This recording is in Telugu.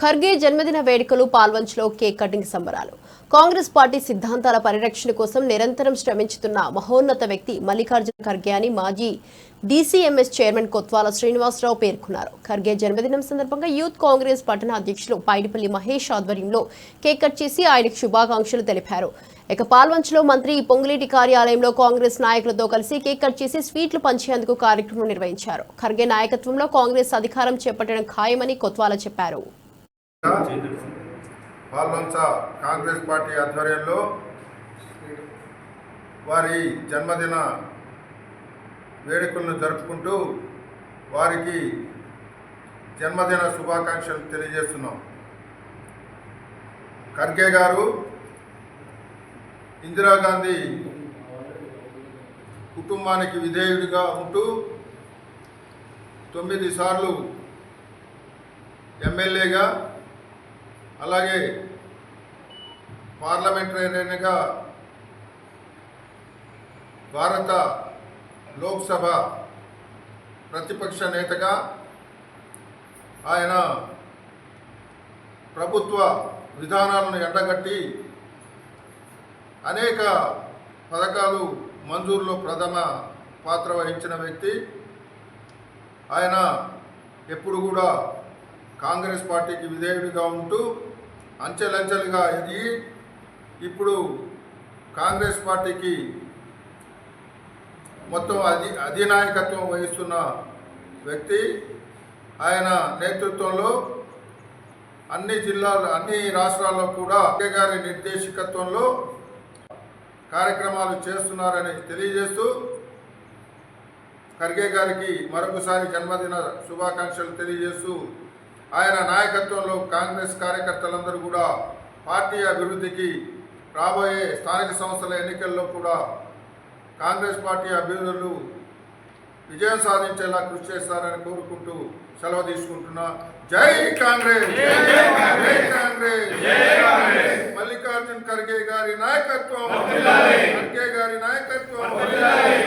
ఖర్గే జన్మదిన వేడుకలు పాల్వంచ్లో కేక్ కటింగ్ సంబరాలు. కాంగ్రెస్ పార్టీ సిద్ధాంతాల పరిరక్షణ కోసం నిరంతరం శ్రమించుతున్న మహోన్నత వ్యక్తి మల్లికార్జున ఖర్గే అని మాజీ డీసీఎంఎస్ చైర్మన్ కొత్వాల శ్రీనివాసరావు పేర్కొన్నారు. ఖర్గే జన్మదినం సందర్భంగా యూత్ కాంగ్రెస్ పట్టణ అధ్యక్షులు పైడిపల్లి మహేష్ ఆధ్వర్యంలో కేక్ కట్ చేసి ఆయనకు శుభాకాంక్షలు తెలిపారు. ఇక పాల్వంచ్లో మంత్రి పొంగులేటి కార్యాలయంలో కాంగ్రెస్ నాయకులతో కలిసి కేక్ కట్ చేసి స్వీట్లు పంచేందుకు కార్యక్రమం నిర్వహించారు. ఖర్గే నాయకత్వంలో కాంగ్రెస్ అధికారం చేపట్టడం ఖాయమని కొత్వాల చెప్పారు. పాల్వంచ కాంగ్రెస్ పార్టీ ఆధ్వర్యంలో వారి జన్మదిన వేడుకలను జరుపుకుంటూ వారికి జన్మదిన శుభాకాంక్షలు తెలియజేస్తున్నాం. ఖర్గే గారు ఇందిరాగాంధీ కుటుంబానికి విధేయుడిగా ఉంటూ తొమ్మిది సార్లు ఎమ్మెల్యేగా అలాగే పార్లమెంటరీగా భారత లోక్సభ ప్రతిపక్ష నేతగా ఆయన ప్రభుత్వ విధానాలను ఎండగట్టి అనేక పథకాలు మంజూరులో ప్రథమ పాత్ర వహించిన వ్యక్తి. ఆయన ఎప్పుడు కూడా కాంగ్రెస్ పార్టీకి విధేయుడిగా ఉంటూ అంచెలంచెలుగా ఎదిగి ఇప్పుడు కాంగ్రెస్ పార్టీకి మొత్తం అధి అధినాయకత్వం వహిస్తున్న వ్యక్తి. ఆయన నేతృత్వంలో అన్ని జిల్లాలు అన్ని రాష్ట్రాల్లో కూడా ఖర్గే గారి నిర్దేశకత్వంలో కార్యక్రమాలు చేస్తున్నారని తెలియజేస్తూ ఖర్గే గారికి మరొకసారి జన్మదిన శుభాకాంక్షలు తెలియజేస్తూ ఆయన నాయకత్వంలో కాంగ్రెస్ కార్యకర్తలందరూ కూడా పార్టీ అభివృద్ధికి రాబోయే స్థానిక సంస్థల ఎన్నికల్లో కూడా కాంగ్రెస్ పార్టీ అభ్యర్థులు విజయం సాధించేలా కృషి చేస్తారని కోరుకుంటూ సెలవు తీసుకుంటున్నా. జై కాంగ్రెస్! జై కాంగ్రెస్! మల్లికార్జున్ ఖర్గే గారి నాయకత్వం! ఖర్గే గారి నాయకత్వం!